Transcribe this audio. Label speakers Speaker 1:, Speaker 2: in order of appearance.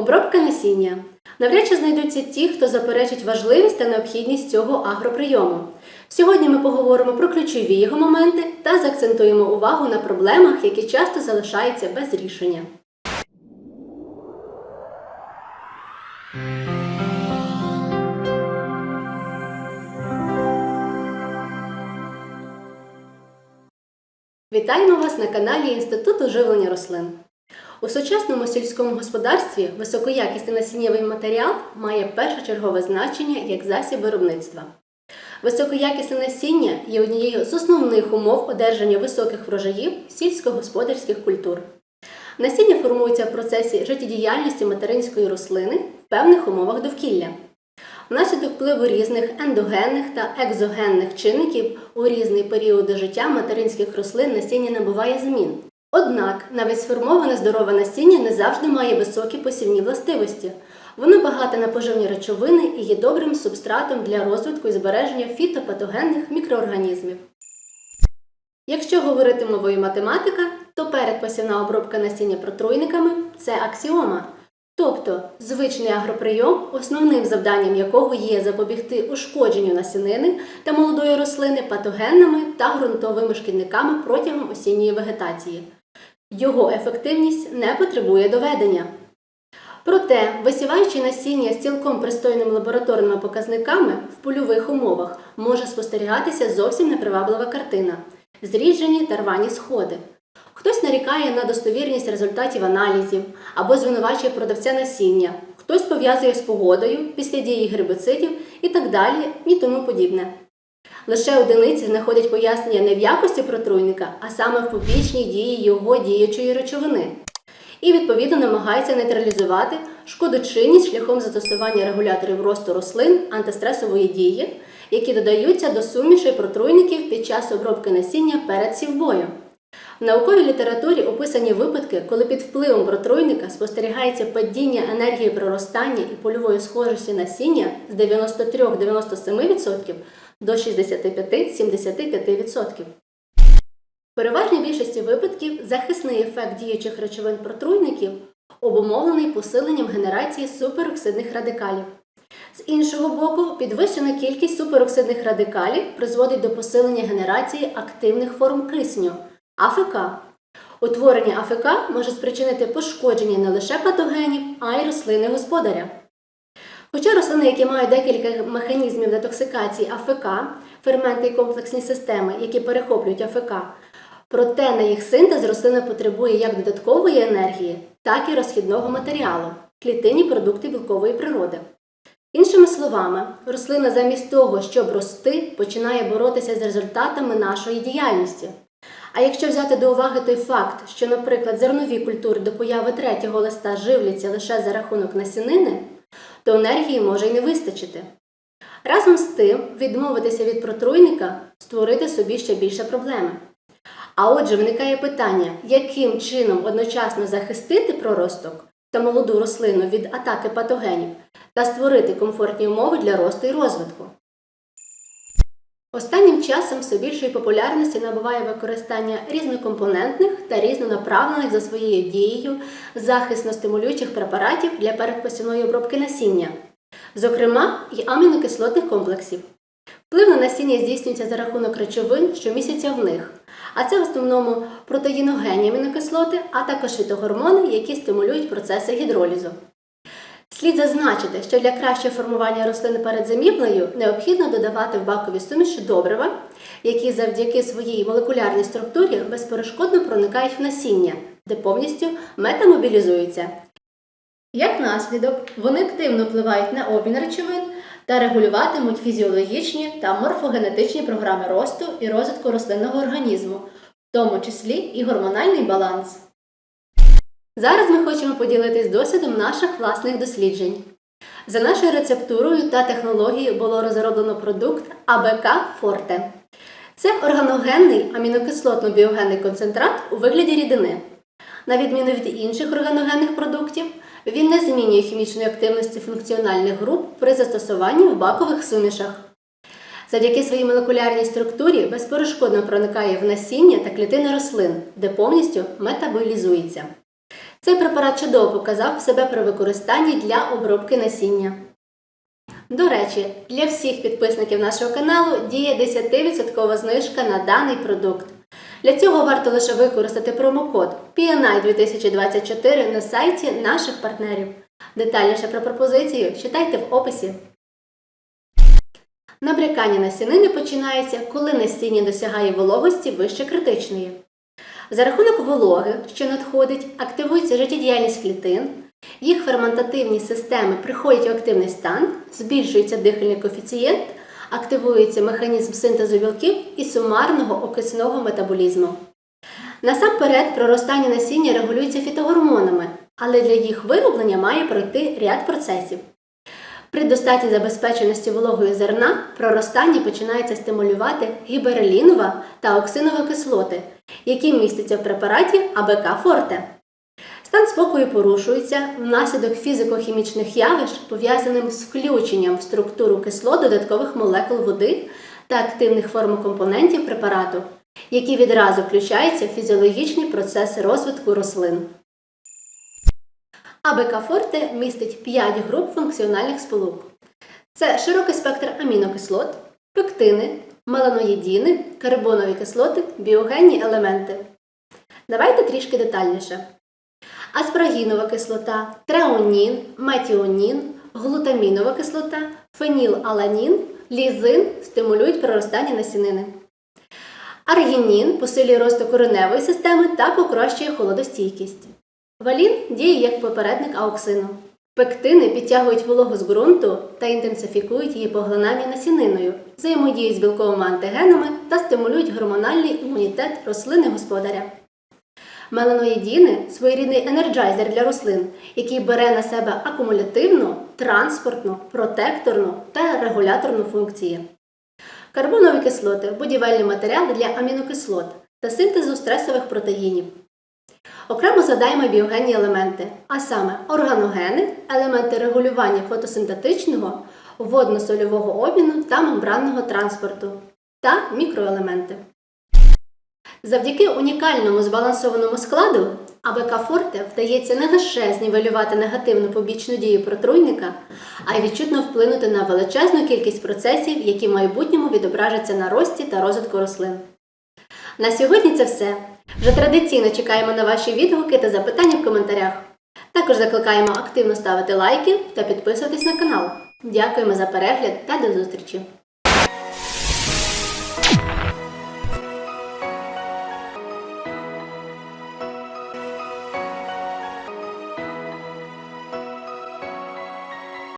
Speaker 1: Обробка насіння. Навряд чи знайдуться ті, хто заперечить важливість та необхідність цього агроприйому. Сьогодні ми поговоримо про ключові його моменти та заакцентуємо увагу на проблемах, які часто залишаються без рішення. Вітаємо вас на каналі Інституту живлення рослин. У сучасному сільському господарстві високоякісний насіннєвий матеріал має першочергове значення як засіб виробництва. Високоякісне насіння є однією з основних умов одержання високих врожаїв сільськогосподарських культур. Насіння формується в процесі життєдіяльності материнської рослини в певних умовах довкілля. Внаслідок впливу різних ендогенних та екзогенних чинників у різний період життя материнських рослин насіння набуває змін. Однак навіть сформоване здорове насіння не завжди має високі посівні властивості. Воно багате на поживні речовини і є добрим субстратом для розвитку і збереження фітопатогенних мікроорганізмів. Якщо говорити мовою математика, то передпосівна обробка насіння протруйниками це аксіома. Тобто звичний агроприйом, основним завданням якого є запобігти ушкодженню насінини та молодої рослини патогенними та ґрунтовими шкідниками протягом осінньої вегетації. Його ефективність не потребує доведення. Проте, висіваючи насіння з цілком пристойними лабораторними показниками в польових умовах може спостерігатися зовсім неприваблива картина зріджені та рвані сходи. Хтось нарікає на достовірність результатів аналізів або звинувачує продавця насіння, хтось пов'язує з погодою після дії гербицидів і так далі і тому подібне. Лише одиниці знаходять пояснення не в якості протруйника, а саме в побічній дії його діючої речовини. І відповідно намагаються нейтралізувати шкодочинність шляхом застосування регуляторів росту рослин антистресової дії, які додаються до сумішей протруйників під час обробки насіння перед сівбою. В науковій літературі описані випадки, коли під впливом протруйника спостерігається падіння енергії проростання і польової схожості насіння з 93-97% до 65-75%. В переважній більшості випадків захисний ефект діючих речовин протруйників обумовлений посиленням генерації супероксидних радикалів. З іншого боку, підвищена кількість супероксидних радикалів призводить до посилення генерації активних форм кисню АФК. Утворення АФК може спричинити пошкодження не лише патогенів, а й рослини господаря. Хоча рослини, які мають декілька механізмів детоксикації АФК, ферменти і комплексні системи, які перехоплюють АФК, проте на їх синтез рослина потребує як додаткової енергії, так і розхідного матеріалу клітинні продукти білкової природи. Іншими словами, рослина замість того, щоб рости, починає боротися з результатами нашої діяльності. А якщо взяти до уваги той факт, що, наприклад, зернові культури до появи третього листа живляться лише за рахунок насінини, то енергії може й не вистачити. Разом з тим, відмовитися від протруйника створити собі ще більше проблеми. А отже, виникає питання, яким чином одночасно захистити проросток та молоду рослину від атаки патогенів та створити комфортні умови для росту і розвитку. Останнім часом все більшої популярності набуває використання різнокомпонентних та різнонаправлених за своєю дією захисно-стимулюючих препаратів для передпосівної обробки насіння, зокрема і амінокислотних комплексів. Вплив на насіння здійснюється за рахунок речовин, що містяться в них, а це в основному протеїногенні амінокислоти, а також фітогормони, які стимулюють процеси гідролізу. Слід зазначити, що для кращого формування рослини перед зимівлею необхідно додавати в бакові суміші добрива, які завдяки своїй молекулярній структурі безперешкодно проникають в насіння, де повністю метамобілізуються. Як наслідок, вони активно впливають на обмін речовин та регулюватимуть фізіологічні та морфогенетичні програми росту і розвитку рослинного організму, в тому числі і гормональний баланс. Зараз ми хочемо поділитись досвідом наших власних досліджень. За нашою рецептурою та технологією було розроблено продукт АБК Форте. Це органогенний амінокислотно-біогенний концентрат у вигляді рідини. На відміну від інших органогенних продуктів, він не змінює хімічної активності функціональних груп при застосуванні в бакових сумішах. Завдяки своїй молекулярній структурі безперешкодно проникає в насіння та клітини рослин, де повністю метаболізується. Цей препарат чудово показав себе при використанні для обробки насіння. До речі, для всіх підписників нашого каналу діє 10% знижка на даний продукт. Для цього варто лише використати промокод PNI 2024 на сайті наших партнерів. Детальніше про пропозицію читайте в описі. Набрякання насінини починається, коли насіння досягає вологості вище критичної. За рахунок вологи, що надходить, активується життєдіяльність клітин, їх ферментативні системи приходять у активний стан, збільшується дихальний коефіцієнт, активується механізм синтезу білків і сумарного окисного метаболізму. Насамперед, проростання насіння регулюється фітогормонами, але для їх вироблення має пройти ряд процесів. При достатній забезпеченості вологою зерна проростання починається стимулювати гіберелінова та оксинова кислоти, які містяться в препараті АБК Форте. Стан спокою порушується внаслідок фізико-хімічних явищ, пов'язаних з включенням в структуру кислот додаткових молекул води та активних формокомпонентів препарату, які відразу включаються в фізіологічні процеси розвитку рослин. АБК Форте містить 5 груп функціональних сполук. Це широкий спектр амінокислот, пектини, меланоїдіни, карбонові кислоти, біогенні елементи. Давайте трішки детальніше. Аспарагінова кислота, треонін, метіонін, глутамінова кислота, фенілаланін, лізин стимулюють проростання насінини. Аргінін посилює росту кореневої системи та покращує холодостійкість. Валін діє як попередник аоксину. Пектини підтягують вологу з ґрунту та інтенсифікують її поглинання насіниною, взаємодіють з білковими антигенами та стимулюють гормональний імунітет рослини господаря. Меланоїдіни своєрідний енерджайзер для рослин, який бере на себе акумулятивну, транспортну, протекторну та регуляторну функції. Карбонові кислоти будівельні матеріали для амінокислот та синтезу стресових протеїнів. Окремо згадаємо біогенні елементи, а саме органогени, елементи регулювання фотосинтетичного, водно-сольового обміну та мембранного транспорту та мікроелементи. Завдяки унікальному збалансованому складу АБК Форте вдається не лише знівелювати негативну побічну дію протруйника, а й відчутно вплинути на величезну кількість процесів, які в майбутньому відображаться на рості та розвитку рослин. На сьогодні це все. Вже традиційно чекаємо на ваші відгуки та запитання в коментарях. Також закликаємо активно ставити лайки та підписуватись на канал. Дякуємо за перегляд та до зустрічі!